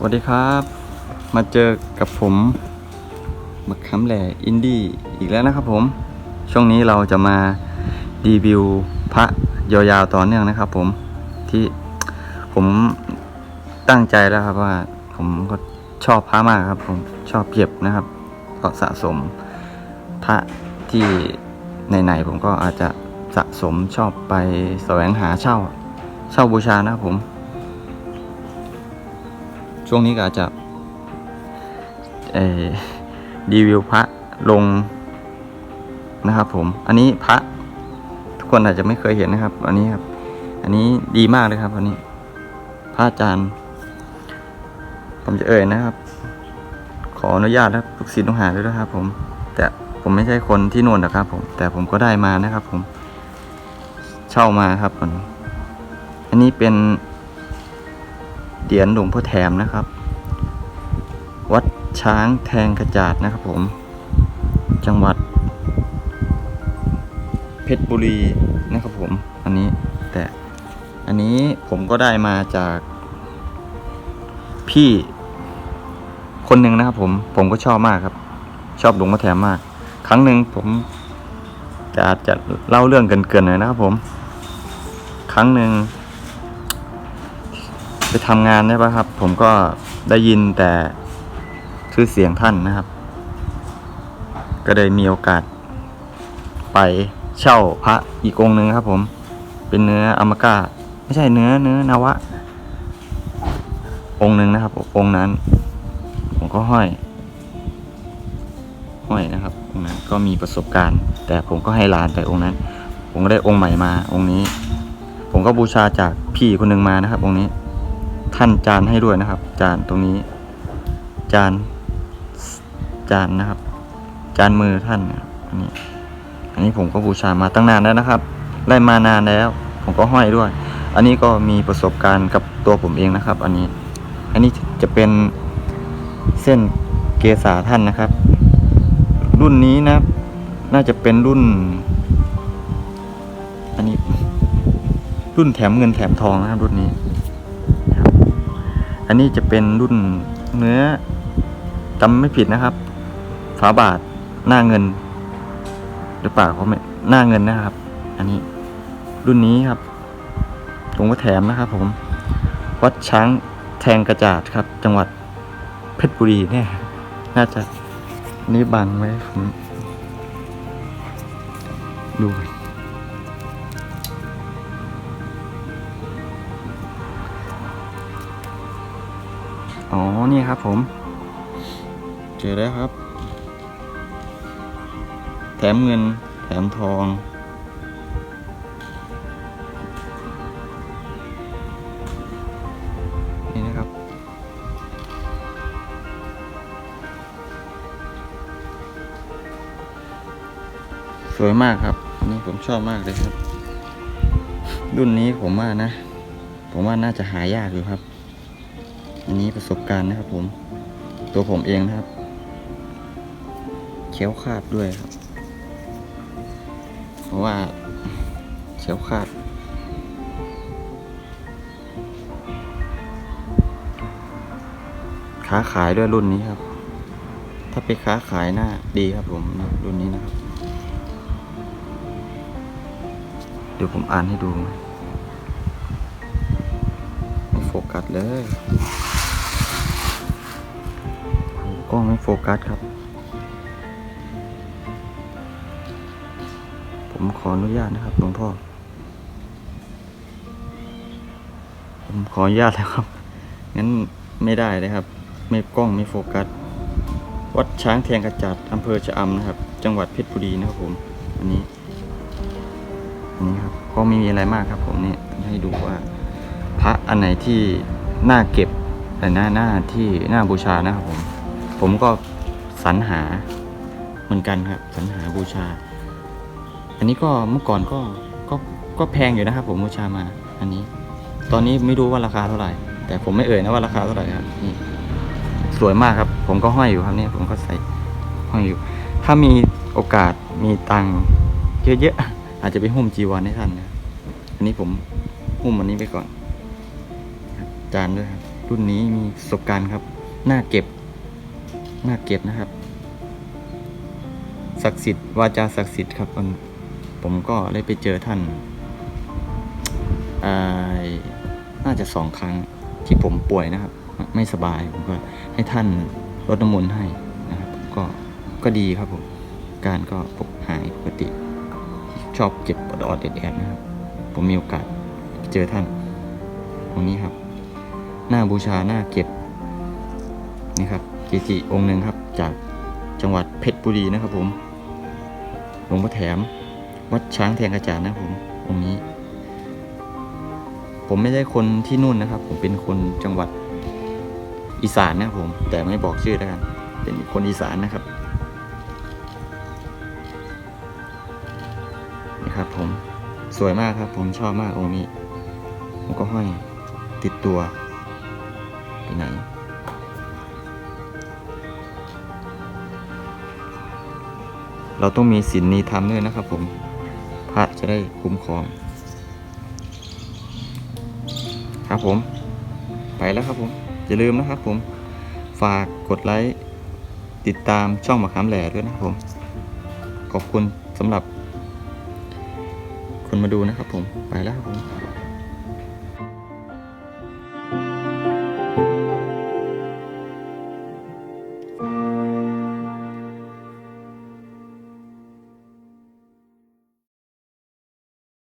สวัสดีครับ มาเจอกับผมบักคำแหล่อินดี้อีกแล้วนะครับผม ช่วงนี้เราจะมารีวิวพระยาวๆต่อเนื่องนะครับผมที่ผมตั้งใจแล้วครับว่าผมก็ชอบพระมากครับผมชอบเก็บนะครับ ก็สะสมพระที่ไหนๆผมก็อาจจะสะสมชอบไปแสวงหาเช่า เช่าบูชานะครับผม ช่วงนี้ก็อาจจะรีวิวพระลงนะครับผม อันนี้พระทุกคนอาจจะไม่เคยเห็นนะครับ อันนี้ครับ อันนี้ดีมากเลยครับ อันนี้ พระอาจารย์ ผมจะเอ่ยนะครับ ขออนุญาตนะครับลูกศิษย์ลูกหาด้วยนะครับ ผม แต่ผมไม่ใช่คนที่นู่นนะครับ ผม แต่ผมก็ได้มานะครับ ผม เช่ามาครับผมอันนี้เป็น เหรียญหลวงพ่อแถมนะครับ วัดช้างแทงกระจาดนะครับผม จังหวัด เพชรบุรีนะครับผม อันนี้แต่อันนี้ผมก็ได้มาจาก พี่คนหนึ่งนะครับ ผม ผมก็ชอบมากครับ ชอบหลวงพ่อแถมมาก ครั้งหนึ่งผมจะอาจจะเล่าเรื่องเกินๆหน่อยนะครับผม ครั้งหนึ่ง ไปทำงานใช่ปะครับ ผมก็ได้ยินแต่ชื่อเสียงท่านนะครับ ก็เลยมีโอกาส ไปเช่าพระอีกองหนึ่งครับ ผม เป็นเนื้ออมกาไม่ใช่เนื้อเนื้อนาวะ องหนึ่งนะครับ องค์นั้น ผมก็ห้อย ห้อยนะครับ องนั้นก็มีประสบการณ์ แต่ผมก็ให้หลานไปองค์นั้น ผมก็ได้องค์ใหม่มา องค์นี้ ผมก็บูชาจากพี่คนหนึ่งมานะครับ องค์นี้ ท่านจานให้ด้วยนะครับ จานตรงนี้ จานจานนะครับ จานมือท่านนะอันนี้ อันนี้ผมก็บูชามาตั้งนานแล้วนะครับ ได้มานานแล้ว ผมก็ห้อยด้วย อันนี้ก็มีประสบการณ์กับตัวผมเองนะครับ อันนี้ อันนี้จะเป็นเส้นเกษาท่านนะครับ รุ่นนี้นะ น่าจะเป็นรุ่น อันนี้ รุ่นแถมเงินแถมทองนะครับรุ่นนี้ อันนี้จะเป็นรุ่นเนื้อจำไม่ผิดนะครับ ฝาบาทหน้าเงิน หรือเปล่าเขาไม่หน้าเงินนะครับ อันนี้รุ่นนี้ครับผมก็แถมนะครับผมวัดช้างแทงกระจาดครับ จังหวัดเพชรบุรีเนี่ย น่าจะนี่บังไว้ผมดู อ๋อ นี่ครับผม เจอแล้วครับ แถมเงิน แถมทอง นี่นะครับ สวยมากครับนนี้ผมชอบมากเลยครับ รุ่นนี้ผมว่านะ ผมว่าน่าจะหายากอยู่ครับ อันนี้ประสบการณ์นะครับผม ตัวผมเองนะครับเขียวขาดด้วยครับ เพราะว่าเขียวขาดค้าขายด้วยรุ่นนี้ครับ ถ้าไปค้าขายหน้าดีครับผมรุ่นนี้นะครับ เดี๋ยวผมอ่านให้ดู ไม่โฟกัสเลย กล้องไม่โฟกัสครับ ผมขออนุญาตนะครับหลวงพ่อ ผมขออนุญาตแล้วครับ งั้นไม่ได้เลยครับ ไม่กล้องไม่โฟกัส วัดช้างแทงกระจัดอำเภอชะอำนะครับ จังหวัดเพชรบุรีนะครับผม อันนี้ อันนี้ครับ ก็ไม่มีอะไรมากครับ ผมเนี่ยให้ดูว่า พระอันไหนที่น่าเก็บแต่หน้าหน้าที่น่าบูชานะครับผม ผมก็สรรหาเหมือนกันครับสรรหาบูชา อันนี้ก็เมื่อก่อนก็ก็ก็แพงอยู่นะครับ ผมบูชามา อันนี้ ตอนนี้ไม่รู้ว่าราคาเท่าไหร่ แต่ผมไม่เอ่ยนะว่าราคาเท่าไหร่ครับนี่สวยมากครับ ผมก็ห้อยอยู่ครับเนี่ยผมก็ใส่ห้อยอยู่ ถ้ามีโอกาสมีตังค์เยอะๆอาจจะไปหุ้มจีวรให้ท่านนะอันนี้ผมหุ้มอันนี้ไปก่อนจานด้วยครับรุ่นนี้มีประสบการณ์ครับ น่าเก็บ น่าเก็บนะครับ ศักดิ์สิทธิ์วาจาศักดิ์สิทธิ์ครับมันผมก็ได้ไปเจอท่านน่าจะสองครั้งที่ผมป่วยนะครับ ไม่สบายผมก็ให้ท่านรดน้ำมนต์ให้นะครับก็ก็ดีครับผมการก็ปกหายปกติ ชอบเจ็บปวดออดแอดนะครับ ผมมีโอกาสเจอท่าน ตรงนี้ครับ หน้าบูชาหน้าเก็บนี่ครับ เกจิองค์หนึ่งครับ จากจังหวัดเพชรบุรีนะครับผมหลวงพ่อแถม วัดช้างแทงกระจานนะครับผมองค์นี้ ผมไม่ได้คนที่นู่นนะครับ ผมเป็นคนจังหวัดอีสานนะครับผม แต่ไม่บอกชื่อแล้วกัน เป็นคนอีสานนะครับนี่ครับผมสวยมากครับผมชอบมากองค์นี้ผมก็ห้อยติดตัวไปไหน เราต้องมีศีลมีธรรมด้วยนะครับผม พระจะได้คุ้มครอง ครับผม ไปแล้วครับผม อย่าลืมนะครับผม ฝากกดไลค์ ติดตามช่องมะขามแหล่ด้วยนะครับผม ขอบคุณสำหรับคนมาดูนะครับผม ไปแล้วครับผม